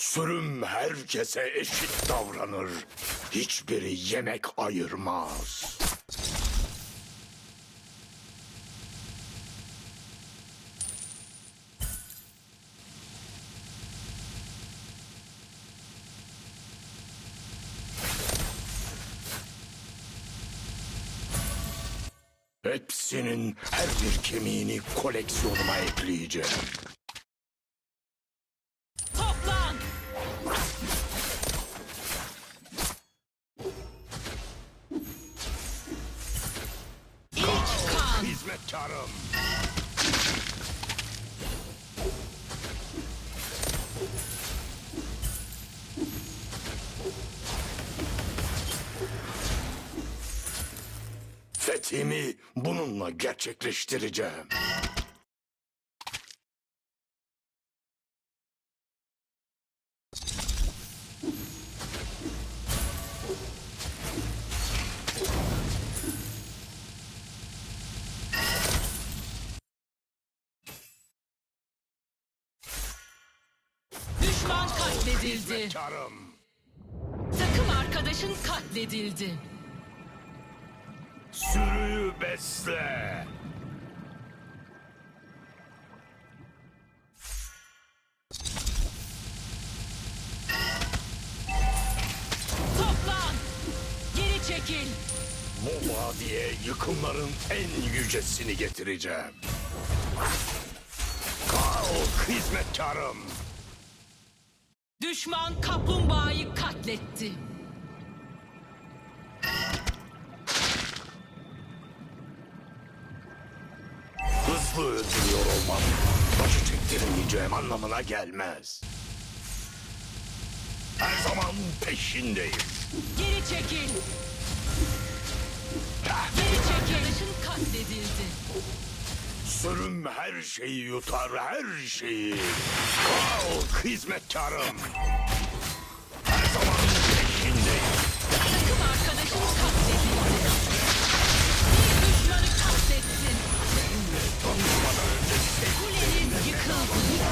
Sürüm herkese eşit davranır. Hiçbiri yemek ayırmaz. Hepsinin her bir kemiğini koleksiyonuma ekleyeceğim. Hizmetkarım. Fethimi bununla gerçekleştireceğim. Katledildi. Takım arkadaşın katledildi. Sürüyü besle. Toplan! Geri çekil. Bu vadiye yıkımların en yücesini getireceğim. Kalk hizmetkarım. Düşman kaplumbağayı katletti. Hızlı öldürüyor olmam. Başı çektirmeyeceğim anlamına gelmez. Her zaman peşindeyim. Geri çekil. Sürüm her şeyi yutar, her şeyi. Kalk hizmetkarım. Her zaman peşindeyim. Takım arkadaşın katledildi. Bir düşmanı katlettin. Tanışmadan önce Kuleniz yıkıldı.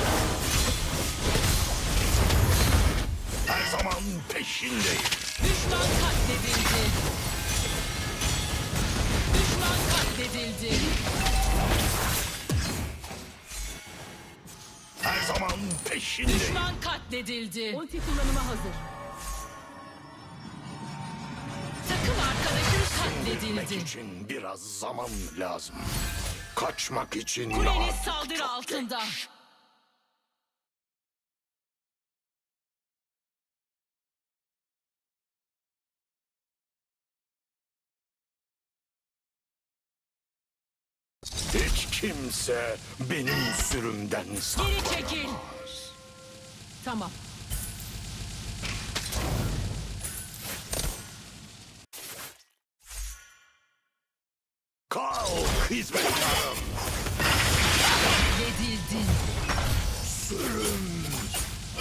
her zaman peşindeyim. Düşman katledildi. Zaman peşindeyim. Düşman katledildi. Ulti kullanıma hazır. Takım arkadaşın Gitmek katledildi. için biraz zaman lazım. Kaçmak için Kuleniz artık saldırı çok altında. geç. Hiç kimse benim sürümden Geri saklanamaz. çekil. Tamam. Kalk hizmetkarım. Yedildin. Sürüm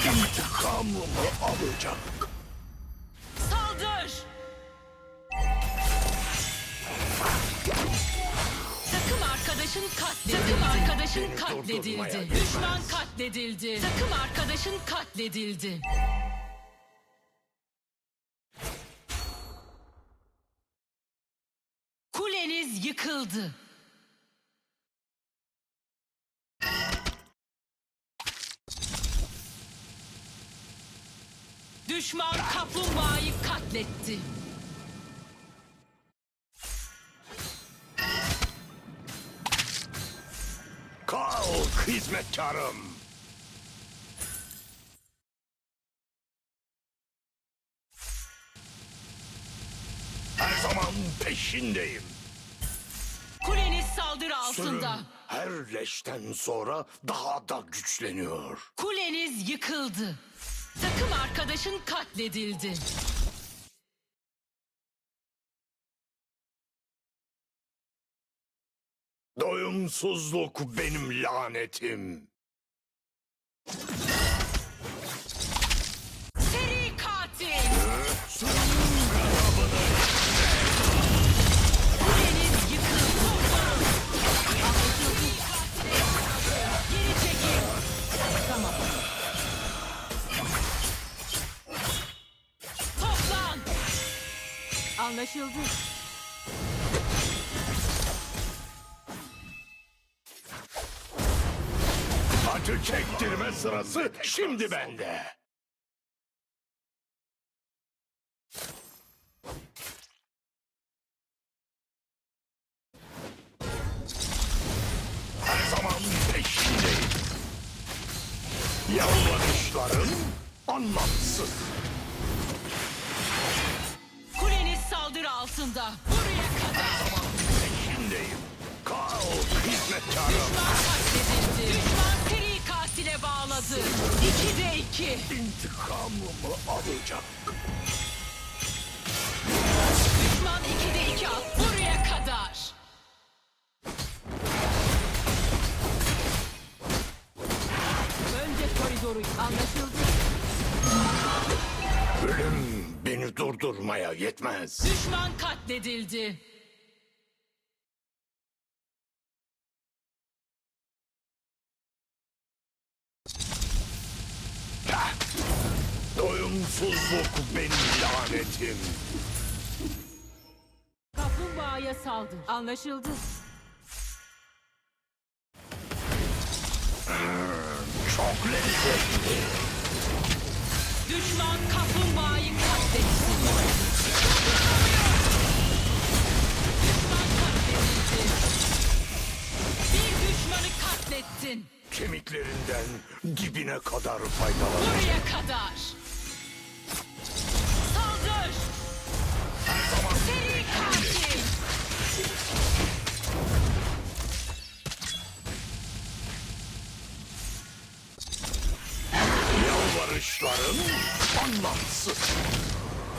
intikamımı alacak. Saldır. Takım arkadaşın katledildi. Takım arkadaşın Beni durdurmaya katledildi. Düşman katledildi. Takım arkadaşın katledildi. Kuleniz yıkıldı. Düşman kaplumbağayı katletti. Hizmetkarım. Her zaman peşindeyim. Kuleniz saldırı Sürüm altında. her leşten sonra daha da güçleniyor. Kuleniz yıkıldı. Takım arkadaşın katledildi. Doyumsuzluk benim lanetim. Seri katil. Anlaşıldı. Çektirme sırası şimdi bende. Her zaman peşindeyim. Yalvarışların anlamsız. Kuleniz saldırı altında. Buraya kadar. Peşindeyim. Kal hizmetkarım. Düşman katledildi. Düşman bağladı. İki de iki. İntikamımı alacak. Düşman iki de iki at. Buraya kadar. Önce koridoru anlaşıldı. Ölüm beni durdurmaya yetmez. Düşman katledildi. Doyumsuzluk benim lanetim. Kaplumbağaya saldır. Anlaşıldı. Çok lezzetli. Kadar faydalan. Buraya kadar. Saldır. Seri katil. Yalvarışların anlamsız.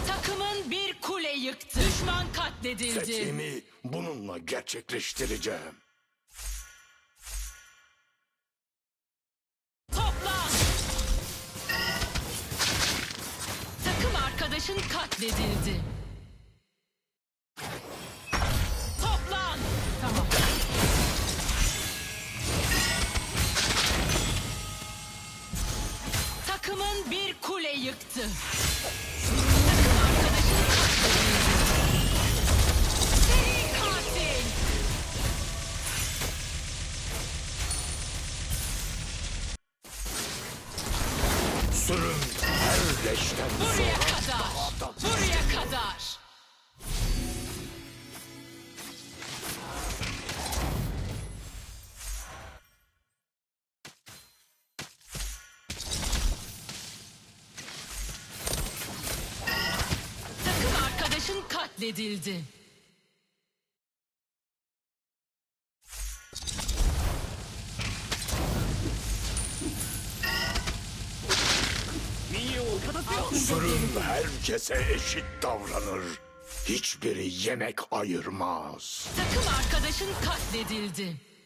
Takımın bir kule yıktı. Düşman katledildi. Fethimi bununla gerçekleştireceğim. Arkadaşın katledildi. Toplan. Tamam. Takımın bir kule yıktı. Katledildi. Sürüm herkese eşit davranır. Hiçbiri yemek ayırmaz. Takım arkadaşın katledildi. Katledildi.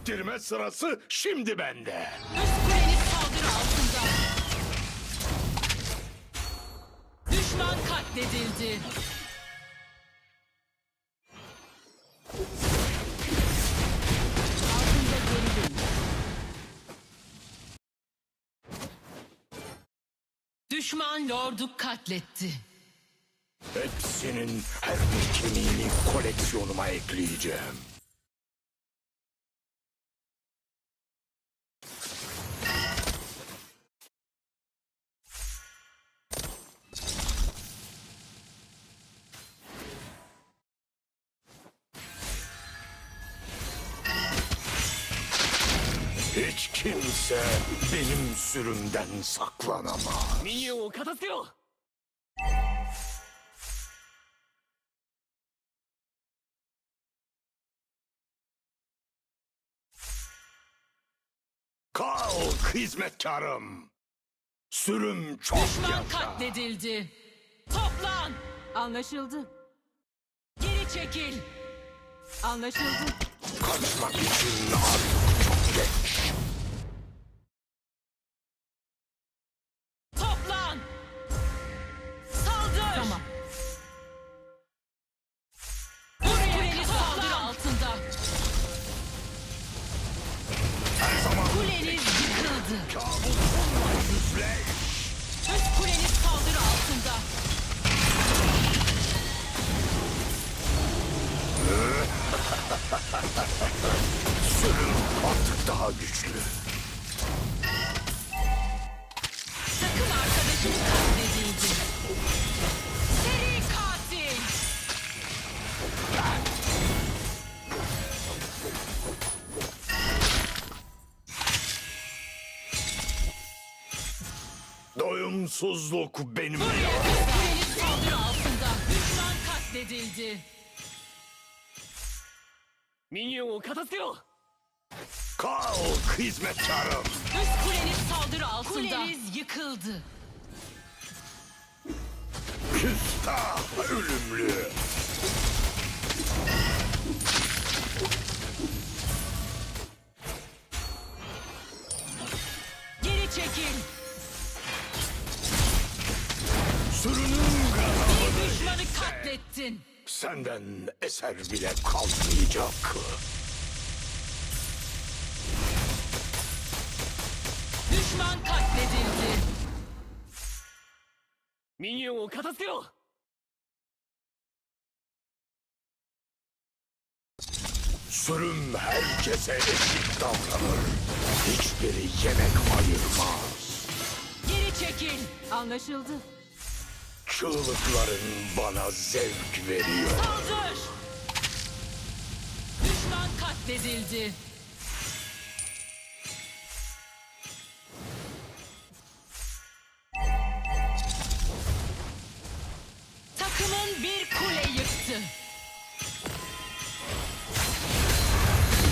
Acı çektirme sırası şimdi bende. Üst kuleniz saldırı altında. Düşman katledildi. Altında geri dön. Düşman lordu katletti. Hepsinin her bir kemiğini koleksiyonuma ekleyeceğim. Hiç kimse benim sürümden saklanamaz. ミニオンを片付けろ Kalk hizmetkarım. Sürüm çok Düşman yaşa. katledildi. Toplan. Anlaşıldı. Geri çekil. Anlaşıldı. Kaçmak için artık çok geç. Yıkıldı. kabusunla yüzleş. Üst kuleniz saldırı altında. Sürüm artık daha güçlü. Doyumsuzluk benim Buraya ya. üst kuleniz saldırı altında. Düşman katledildi. ミニオンを片付けろ Kalk hizmetkarım. Üst kuleniz saldırı altında. Kuleniz yıkıldı. Küstah ölümlü. senden eser bile kalmayacak. Düşman katledildi. ミニオンを片付けろ Sürüm herkese eşit davranır. Hiçbiri yemek ayırmaz. Geri çekil. Anlaşıldı. Çığlıkların bana zevk veriyor. Saldır. Düşman katledildi. Takımın bir kule yıktı.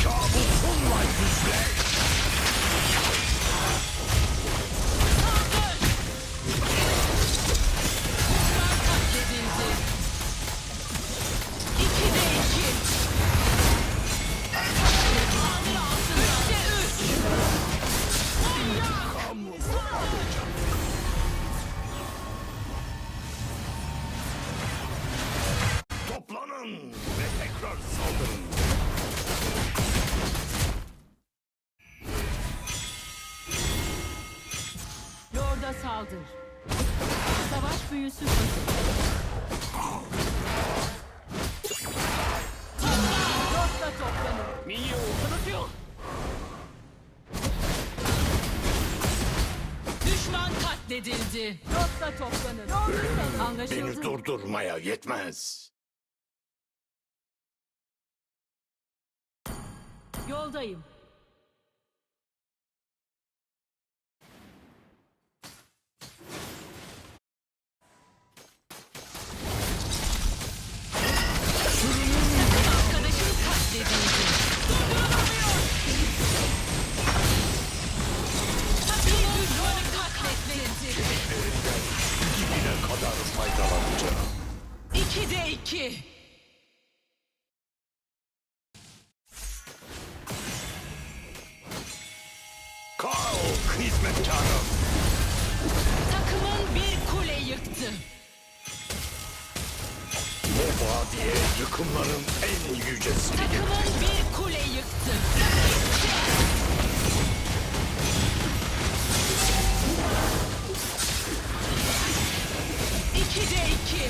Kabusunla yüzleş. tekrar saldırın. Lord'a saldır. Savaş büyüsü hazır. Lord'la toplanın. ミニオンを片付けろ Düşman katledildi. Lord'la toplanın. Lord'la Beni Anlaşıldı. durdurmaya yetmez. Yoldayım. Kadar faydalanacağım. İki de iki. bıktım. Bu vadiye yıkımların en yücesi. Takımın bir kule yıktı. İki de iki.